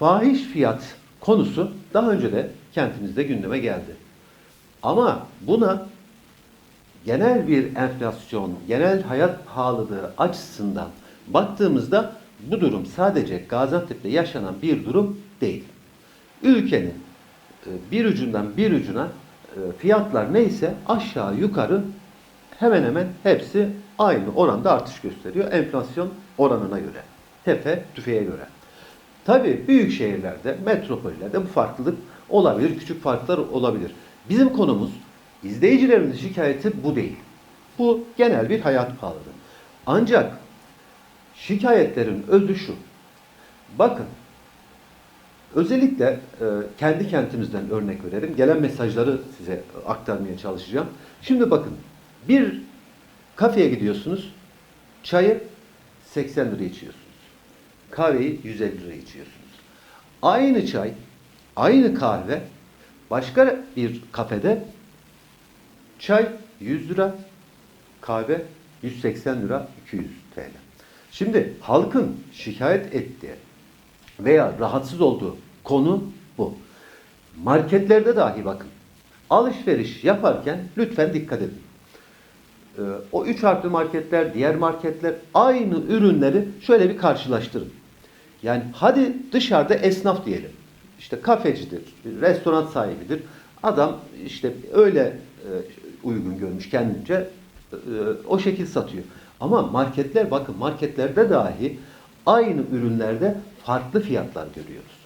fahiş fiyat konusu daha önce de kentimizde gündeme geldi. Ama buna genel bir enflasyon, genel hayat pahalılığı açısından baktığımızda bu durum sadece Gaziantep'te yaşanan bir durum değil. Ülkenin e, bir ucundan bir ucuna e, fiyatlar neyse aşağı yukarı hemen hemen hepsi aynı oranda artış gösteriyor enflasyon oranına göre. Tepe tüfeğe göre. Tabii büyük şehirlerde, metropollerde bu farklılık olabilir, küçük farklar olabilir. Bizim konumuz izleyicilerimizin şikayeti bu değil. Bu genel bir hayat pahalılığı. Ancak şikayetlerin özü şu. Bakın Özellikle e, kendi kentimizden örnek verelim. Gelen mesajları size aktarmaya çalışacağım. Şimdi bakın bir kafeye gidiyorsunuz. Çayı 80 liraya içiyorsunuz. Kahveyi 150 liraya içiyorsunuz. Aynı çay, aynı kahve başka bir kafede çay 100 lira, kahve 180 lira 200 TL. Şimdi halkın şikayet ettiği veya rahatsız olduğu konu bu. Marketlerde dahi bakın. Alışveriş yaparken lütfen dikkat edin. Ee, o üç harfli marketler, diğer marketler aynı ürünleri şöyle bir karşılaştırın. Yani hadi dışarıda esnaf diyelim. İşte kafecidir, restoran sahibidir. Adam işte öyle e, uygun görmüş kendince e, o şekil satıyor. Ama marketler bakın marketlerde dahi aynı ürünlerde farklı fiyatlar görüyoruz.